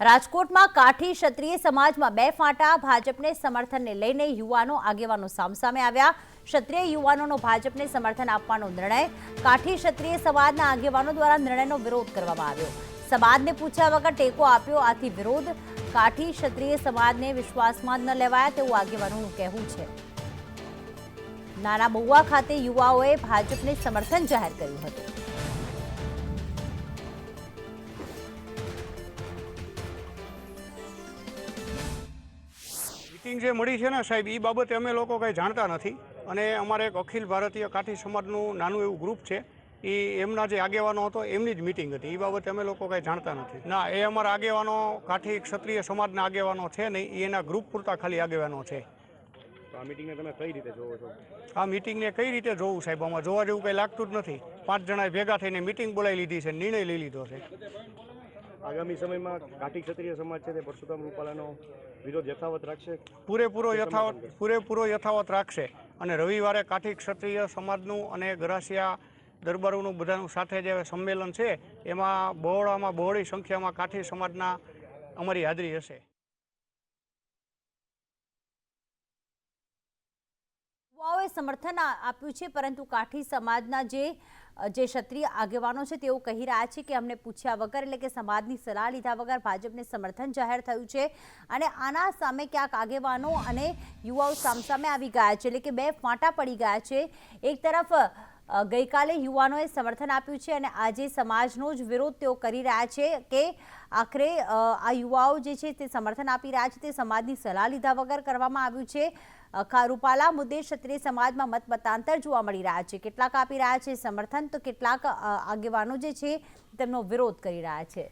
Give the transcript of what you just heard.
રાજકોટમાં કાઠી ક્ષત્રિય સમાજમાં બે ફાંટા ભાજપને સમર્થનને લઈને યુવાનો આગેવાનો સામસામે આવ્યા. ક્ષત્રિય યુવાનોનો ભાજપને સમર્થન આપવાનો નિર્ણય કાઠી ક્ષત્રિય સમાજના આગેવાનો દ્વારા નિર્ણયનો વિરોધ કરવામાં આવ્યો. સમાજને પૂછ્યા વગર ટેકો આપ્યો, આથી વિરોધ કાઠી ક્ષત્રિય સમાજને વિશ્વાસમાં ન લેવાયા તેવું આગેવાનોનું કહેવું છે. નાના બહુવા ખાતે યુવાઓએ ભાજપને સમર્થન જાહેર કર્યું હતું. મિટિંગ જે મળી છે ને સાહેબ એ બાબતે અમે લોકો કંઈ જાણતા નથી. અને અમારે એક અખિલ ભારતીય કાઠી સમાજનું નાનું એવું ગ્રુપ છે. એ એમના જે આગેવાનો હતો એમની જ મિટિંગ હતી. એ બાબતે અમે લોકો કંઈ જાણતા નથી. ના એ અમારા આગેવાનો કાઠી ક્ષત્રિય સમાજના આગેવાનો છે નહીં એના ગ્રુપ પૂરતા ખાલી આગેવાનો છે. આ મિટિંગને તમે કઈ રીતે જોવો છો? આ મિટિંગને કઈ રીતે જોવું સાહેબ? આમાં જોવા જેવું કંઈ લાગતું જ નથી. પાંચ જણાએ ભેગા થઈને મિટિંગ બોલાવી લીધી છે નિર્ણય લઈ લીધો છે. આગામી સમયમાં કાઠી ક્ષત્રિય સમાજ છે તે પરશુરામ રૂપાલાનો વિરોધ યથાવત રાખશે? પૂરેપૂરો યથાવત પૂરેપૂરો યથાવત રાખશે. અને રવિવારે કાઠી ક્ષત્રિય સમાજનું અને ગરાસિયા દરબારોનું બધાનું સાથે જે સંમેલન છે એમાં બહોળામાં બહોળી સંખ્યામાં કાઠી સમાજના અમારી હાજરી હશે. સમર્થન આપ્યું છે પરંતુ કાઠી સમાજના જે જે ક્ષત્રિય આગેવાનો છે તેઓ કહી રહ્યા છે કે અમને પૂછ્યા વગર એટલે કે સમાજની સલાહ લીધા વગર ભાજપને સમર્થન જાહેર થયું છે અને આના સામે ક્યાંક આગેવાનો અને યુવાઓ સામસામે આવી ગયા છે એટલે કે બે ફાંટા પડી ગયા છે. એક તરફ ગઈકાલે યુવાનોએ સમર્થન આપ્યું છે અને આજે સમાજનો જ વિરોધ તેઓ કરી રહ્યા છે કે આખરે આ યુવાઓ જે છે તે સમર્થન આપી રહ્યા છે, તે સમાજની સલાહ લીધા વગર કરવામાં આવ્યું છે. રૂપાલા મુદ્દે ક્ષત્રિય સમાજમાં મત મતાંતર જોવા મળી રહ્યા છે. કેટલાક આપી રહ્યા છે સમર્થન, તો કેટલાક આગેવાનો જે છે તેમનો વિરોધ કરી રહ્યા છે.